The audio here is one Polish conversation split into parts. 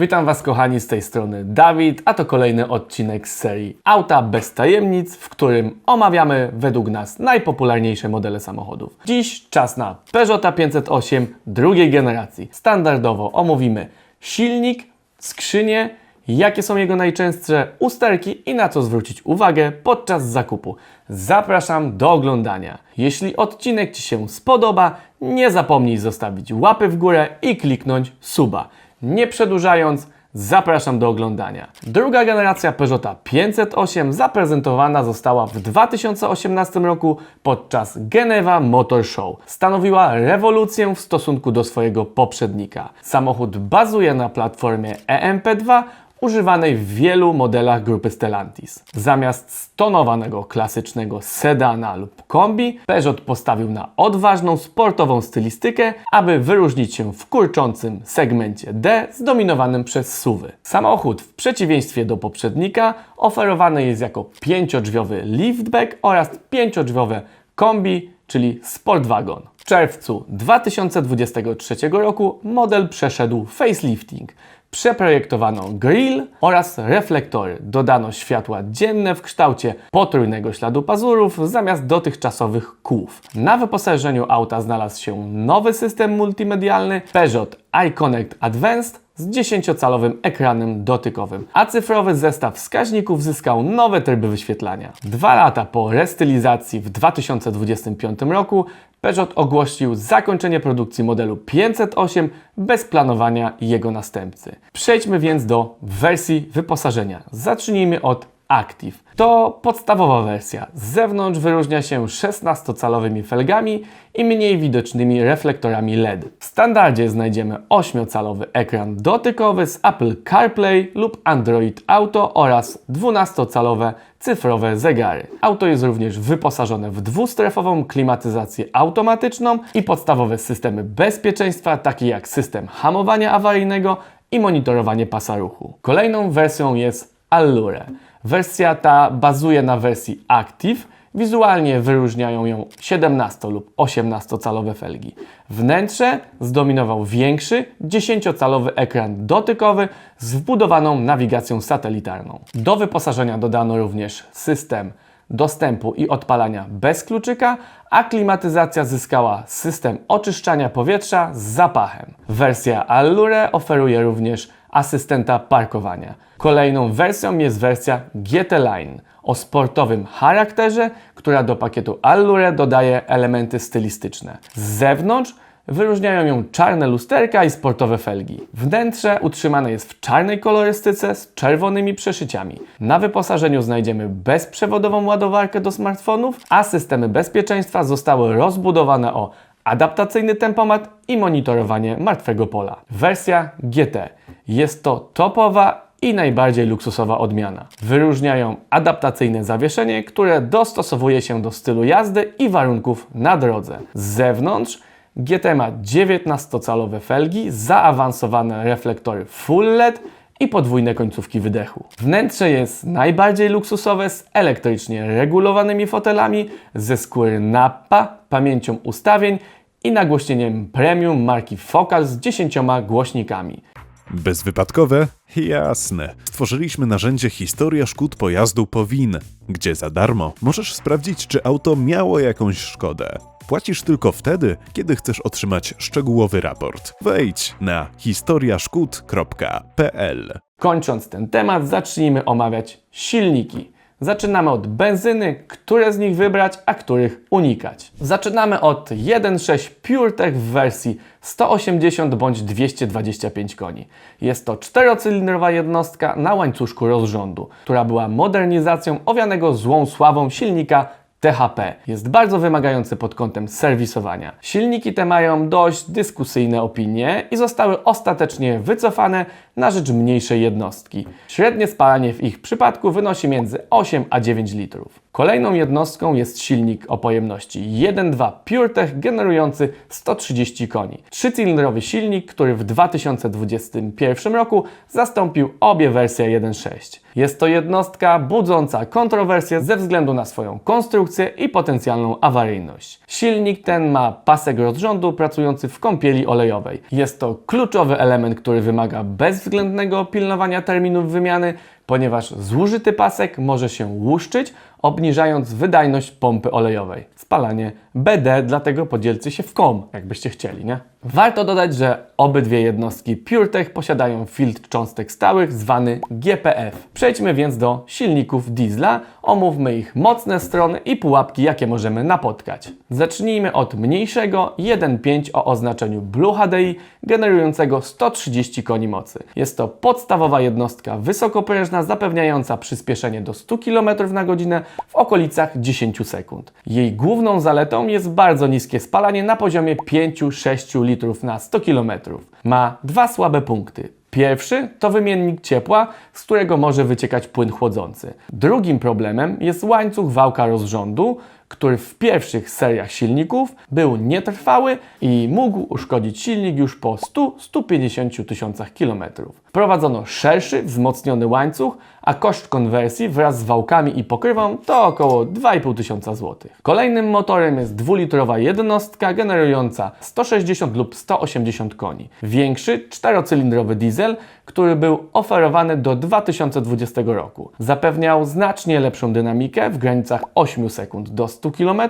Witam Was kochani z tej strony Dawid, a to kolejny odcinek z serii Auta bez tajemnic, w którym omawiamy według nas najpopularniejsze modele samochodów. Dziś czas na Peugeota 508 drugiej generacji. Standardowo omówimy silnik, skrzynię, jakie są jego najczęstsze usterki i na co zwrócić uwagę podczas zakupu. Zapraszam do oglądania. Jeśli odcinek Ci się spodoba, nie zapomnij zostawić łapy w górę i kliknąć suba. Nie przedłużając, zapraszam do oglądania. Druga generacja Peugeota 508 zaprezentowana została w 2018 roku podczas Geneva Motor Show. Stanowiła rewolucję w stosunku do swojego poprzednika. Samochód bazuje na platformie EMP2 używanej w wielu modelach grupy Stellantis. Zamiast stonowanego klasycznego sedana lub kombi, Peugeot postawił na odważną sportową stylistykę, aby wyróżnić się w kurczącym segmencie D zdominowanym przez SUVy. Samochód w przeciwieństwie do poprzednika oferowany jest jako pięciodrzwiowy liftback oraz pięciodrzwiowe kombi, czyli Sportwagon. Czerwcu 2023 roku model przeszedł facelifting. Przeprojektowano grill oraz reflektory. Dodano światła dzienne w kształcie potrójnego śladu pazurów zamiast dotychczasowych kłów. Na wyposażeniu auta znalazł się nowy system multimedialny Peugeot iConnect Advanced z 10-calowym ekranem dotykowym, a cyfrowy zestaw wskaźników zyskał nowe tryby wyświetlania. Dwa lata po restylizacji w 2025 roku Peugeot ogłosił zakończenie produkcji modelu 508 bez planowania jego następcy. Przejdźmy więc do wersji wyposażenia. Zacznijmy od Active. To podstawowa wersja. Z zewnątrz wyróżnia się 16-calowymi felgami i mniej widocznymi reflektorami LED. W standardzie znajdziemy 8-calowy ekran dotykowy z Apple CarPlay lub Android Auto oraz 12-calowe cyfrowe zegary. Auto jest również wyposażone w dwustrefową klimatyzację automatyczną i podstawowe systemy bezpieczeństwa, takie jak system hamowania awaryjnego i monitorowanie pasa ruchu. Kolejną wersją jest Allure. Wersja ta bazuje na wersji Active. Wizualnie wyróżniają ją 17 lub 18-calowe felgi. Wnętrze zdominował większy 10-calowy ekran dotykowy z wbudowaną nawigacją satelitarną. Do wyposażenia dodano również system dostępu i odpalania bez kluczyka, a klimatyzacja zyskała system oczyszczania powietrza z zapachem. Wersja Allure oferuje również asystenta parkowania. Kolejną wersją jest wersja GT Line o sportowym charakterze, która do pakietu Allure dodaje elementy stylistyczne. Z zewnątrz wyróżniają ją czarne lusterka i sportowe felgi. Wnętrze utrzymane jest w czarnej kolorystyce z czerwonymi przeszyciami. Na wyposażeniu znajdziemy bezprzewodową ładowarkę do smartfonów, a systemy bezpieczeństwa zostały rozbudowane o adaptacyjny tempomat i monitorowanie martwego pola. Wersja GT jest to topowa i najbardziej luksusowa odmiana. Wyróżniają adaptacyjne zawieszenie, które dostosowuje się do stylu jazdy i warunków na drodze. Z zewnątrz GT ma 19-calowe felgi, zaawansowane reflektory full LED i podwójne końcówki wydechu. Wnętrze jest najbardziej luksusowe z elektrycznie regulowanymi fotelami ze skóry Nappa, pamięcią ustawień i nagłośnieniem premium marki Focal z 10 głośnikami. Bezwypadkowe? Jasne. Stworzyliśmy narzędzie Historia szkód pojazdu POWIN, gdzie za darmo możesz sprawdzić, czy auto miało jakąś szkodę. Płacisz tylko wtedy, kiedy chcesz otrzymać szczegółowy raport. Wejdź na historiaszkód.pl. Kończąc ten temat, zacznijmy omawiać silniki. Zaczynamy od benzyny, które z nich wybrać, a których unikać. Zaczynamy od 1.6 PureTech w wersji 180 bądź 225 koni. Jest to czterocylindrowa jednostka na łańcuszku rozrządu, która była modernizacją owianego złą sławą silnika THP. Jest bardzo wymagający pod kątem serwisowania. Silniki te mają dość dyskusyjne opinie i zostały ostatecznie wycofane na rzecz mniejszej jednostki. Średnie spalanie w ich przypadku wynosi między 8 a 9 litrów. Kolejną jednostką jest silnik o pojemności 1.2 PureTech generujący 130 koni. Trzycylindrowy silnik, który w 2021 roku zastąpił obie wersje 1.6. Jest to jednostka budząca kontrowersje ze względu na swoją konstrukcję i potencjalną awaryjność. Silnik ten ma pasek rozrządu pracujący w kąpieli olejowej. Jest to kluczowy element, który wymaga bezwzględnego pilnowania terminów wymiany, ponieważ zużyty pasek może się łuszczyć, obniżając wydajność pompy olejowej. Spalanie BD, dlatego podzielcie się w kom, jakbyście chcieli, nie? Warto dodać, że obydwie jednostki PureTech posiadają filtr cząstek stałych zwany GPF. Przejdźmy więc do silników diesla, omówmy ich mocne strony i pułapki, jakie możemy napotkać. Zacznijmy od mniejszego 1.5 o oznaczeniu Blue HDI, generującego 130 koni mocy. Jest to podstawowa jednostka wysokoprężna, zapewniająca przyspieszenie do 100 km na godzinę w okolicach 10 sekund. Jej główną zaletą jest bardzo niskie spalanie na poziomie 5-6 litrów na 100 km. Ma dwa słabe punkty. Pierwszy to wymiennik ciepła, z którego może wyciekać płyn chłodzący. Drugim problemem jest łańcuch wałka rozrządu, który w pierwszych seriach silników był nietrwały i mógł uszkodzić silnik już po 100-150 tysiącach kilometrów. Wprowadzono szerszy, wzmocniony łańcuch, a koszt konwersji wraz z wałkami i pokrywą to około 2,5 tysiąca złotych. Kolejnym motorem jest dwulitrowa jednostka generująca 160 lub 180 koni. Większy, czterocylindrowy diesel, który był oferowany do 2020 roku. Zapewniał znacznie lepszą dynamikę w granicach 8 sekund do 100 km,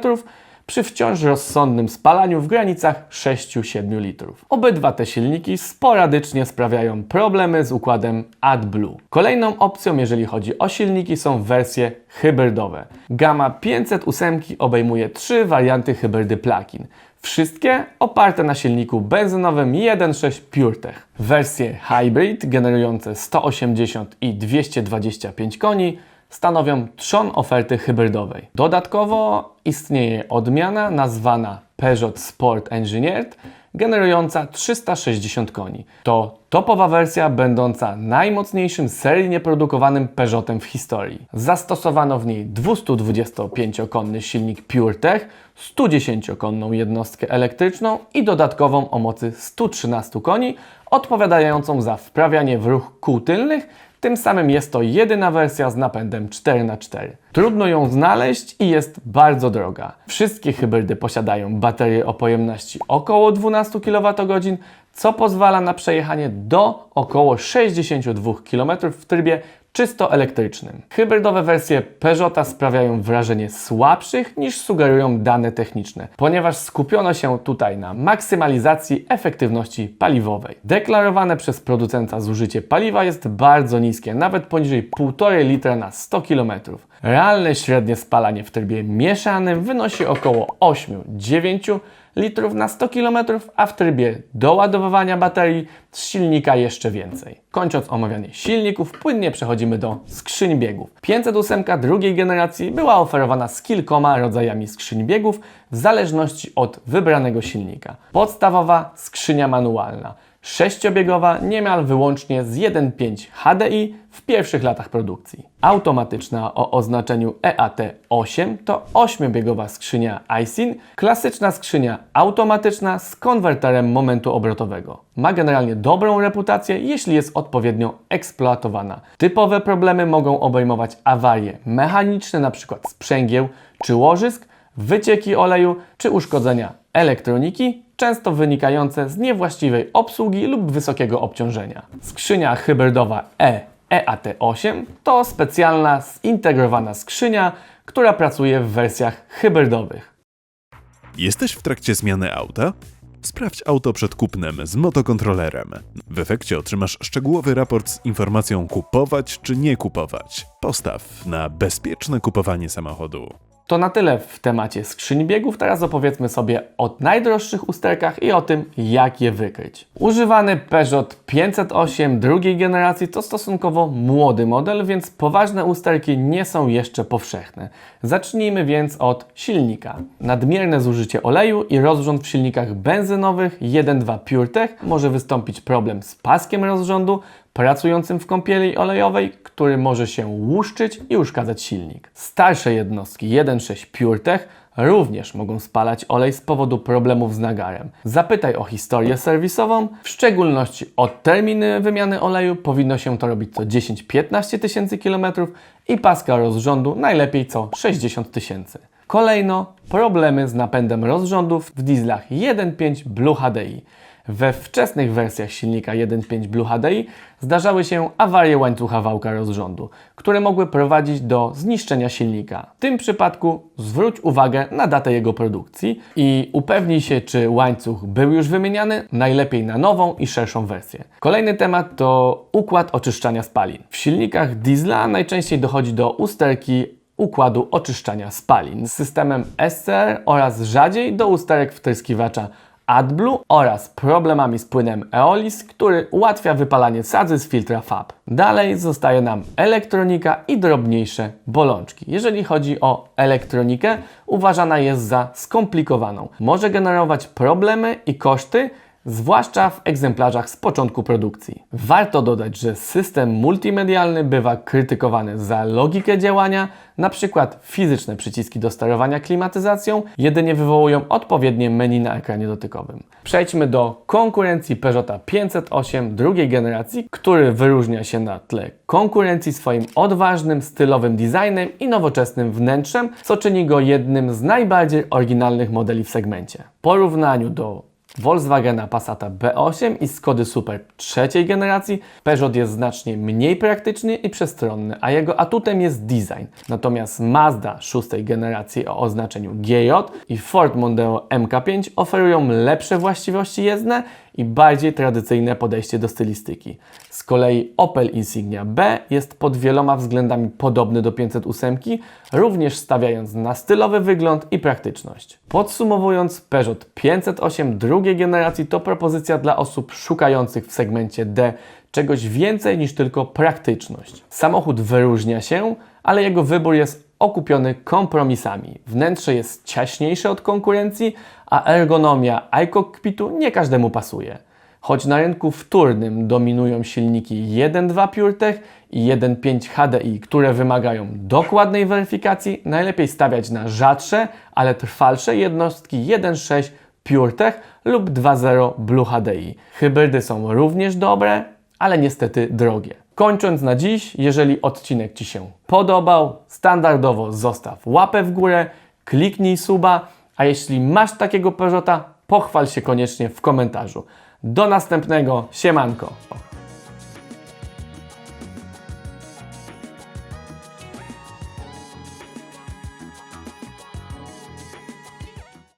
przy wciąż rozsądnym spalaniu w granicach 6-7 litrów. Obydwa te silniki sporadycznie sprawiają problemy z układem AdBlue. Kolejną opcją, jeżeli chodzi o silniki, są wersje hybrydowe. Gama 508 obejmuje trzy warianty hybrydy plug-in. Wszystkie oparte na silniku benzynowym 1.6 PureTech. Wersje hybrid generujące 180 i 225 koni stanowią trzon oferty hybrydowej. Dodatkowo istnieje odmiana nazwana Peugeot Sport Engineered, generująca 360 koni. To topowa wersja będąca najmocniejszym seryjnie produkowanym Peugeotem w historii. Zastosowano w niej 225-konny silnik PureTech, 110-konną jednostkę elektryczną i dodatkową o mocy 113 koni, odpowiadającą za wprawianie w ruch kół tylnych tym samym jest to jedyna wersja z napędem 4x4. Trudno ją znaleźć i jest bardzo droga. Wszystkie hybrydy posiadają baterie o pojemności około 12 kWh, co pozwala na przejechanie do około 62 km w trybie czysto elektrycznym. Hybrydowe wersje Peugeota sprawiają wrażenie słabszych niż sugerują dane techniczne, ponieważ skupiono się tutaj na maksymalizacji efektywności paliwowej. Deklarowane przez producenta zużycie paliwa jest bardzo niskie, nawet poniżej 1,5 litra na 100 km. Realne średnie spalanie w trybie mieszanym wynosi około 8-9 litrów na 100 km, a w trybie doładowywania baterii z silnika jeszcze więcej. Kończąc omawianie silników, płynnie przechodzimy do skrzyń biegów. 508 drugiej generacji była oferowana z kilkoma rodzajami skrzyń biegów w zależności od wybranego silnika. Podstawowa skrzynia manualna, sześciobiegowa niemal wyłącznie z 1.5 HDI w pierwszych latach produkcji. Automatyczna o oznaczeniu E EAT8 to 8-biegowa skrzynia ISIN, klasyczna skrzynia automatyczna z konwerterem momentu obrotowego. Ma generalnie dobrą reputację, jeśli jest odpowiednio eksploatowana. Typowe problemy mogą obejmować awarie mechaniczne, np. sprzęgieł czy łożysk, wycieki oleju czy uszkodzenia elektroniki, często wynikające z niewłaściwej obsługi lub wysokiego obciążenia. Skrzynia hybrydowa E EAT8 to specjalna zintegrowana skrzynia, która pracuje w wersjach hybrydowych. Jesteś w trakcie zmiany auta? Sprawdź auto przed kupnem z motokontrolerem. W efekcie otrzymasz szczegółowy raport z informacją kupować czy nie kupować. Postaw na bezpieczne kupowanie samochodu. To na tyle w temacie skrzyń biegów. Teraz opowiedzmy sobie o najdroższych usterkach i o tym, jak je wykryć. Używany Peugeot 508 drugiej generacji to stosunkowo młody model, więc poważne usterki nie są jeszcze powszechne. Zacznijmy więc od silnika. Nadmierne zużycie oleju i rozrząd w silnikach benzynowych 1.2 PureTech może wystąpić problem z paskiem rozrządu, pracującym w kąpieli olejowej, który może się łuszczyć i uszkadzać silnik. Starsze jednostki 1.6 PureTech również mogą spalać olej z powodu problemów z nagarem. Zapytaj o historię serwisową, w szczególności o terminy wymiany oleju. Powinno się to robić co 10-15 tysięcy kilometrów i paska rozrządu najlepiej co 60 tysięcy. Kolejno problemy z napędem rozrządów w dieslach 1.5 Blue HDI. We wczesnych wersjach silnika 1.5 Blue HDI zdarzały się awarie łańcucha wałka rozrządu, które mogły prowadzić do zniszczenia silnika. W tym przypadku zwróć uwagę na datę jego produkcji i upewnij się, czy łańcuch był już wymieniany, najlepiej na nową i szerszą wersję. Kolejny temat to układ oczyszczania spalin. W silnikach diesla najczęściej dochodzi do usterki układu oczyszczania spalin z systemem SCR oraz rzadziej do usterek wtryskiwacza AdBlue oraz problemami z płynem Eolis, który ułatwia wypalanie sadzy z filtra FAB. Dalej zostaje nam elektronika i drobniejsze bolączki. Jeżeli chodzi o elektronikę, uważana jest za skomplikowaną. Może generować problemy i koszty, zwłaszcza w egzemplarzach z początku produkcji. Warto dodać, że system multimedialny bywa krytykowany za logikę działania, przykład fizyczne przyciski do sterowania klimatyzacją jedynie wywołują odpowiednie menu na ekranie dotykowym. Przejdźmy do konkurencji Peugeota 508 drugiej generacji, który wyróżnia się na tle konkurencji swoim odważnym, stylowym designem i nowoczesnym wnętrzem, co czyni go jednym z najbardziej oryginalnych modeli w segmencie. W porównaniu do Volkswagena Passata B8 i Skody Super trzeciej generacji Peugeot jest znacznie mniej praktyczny i przestronny, a jego atutem jest design. Natomiast Mazda szóstej generacji o oznaczeniu GJ i Ford Mondeo MK5 oferują lepsze właściwości jezdne i bardziej tradycyjne podejście do stylistyki. Z kolei Opel Insignia B jest pod wieloma względami podobny do 508, również stawiając na stylowy wygląd i praktyczność. Podsumowując, Peugeot 508 drugiej generacji to propozycja dla osób szukających w segmencie D czegoś więcej niż tylko praktyczność. Samochód wyróżnia się, ale jego wybór jest okupiony kompromisami. Wnętrze jest ciaśniejsze od konkurencji, a ergonomia iCockpitu nie każdemu pasuje. Choć na rynku wtórnym dominują silniki 1.2 PureTech i 1.5 HDI, które wymagają dokładnej weryfikacji, najlepiej stawiać na rzadsze, ale trwalsze jednostki 1.6 PureTech lub 2.0 Blue HDI. Hybrydy są również dobre, ale niestety drogie. Kończąc na dziś, jeżeli odcinek Ci się podobał, standardowo zostaw łapę w górę, kliknij suba, a jeśli masz takiego Peugeota, pochwal się koniecznie w komentarzu. Do następnego, siemanko!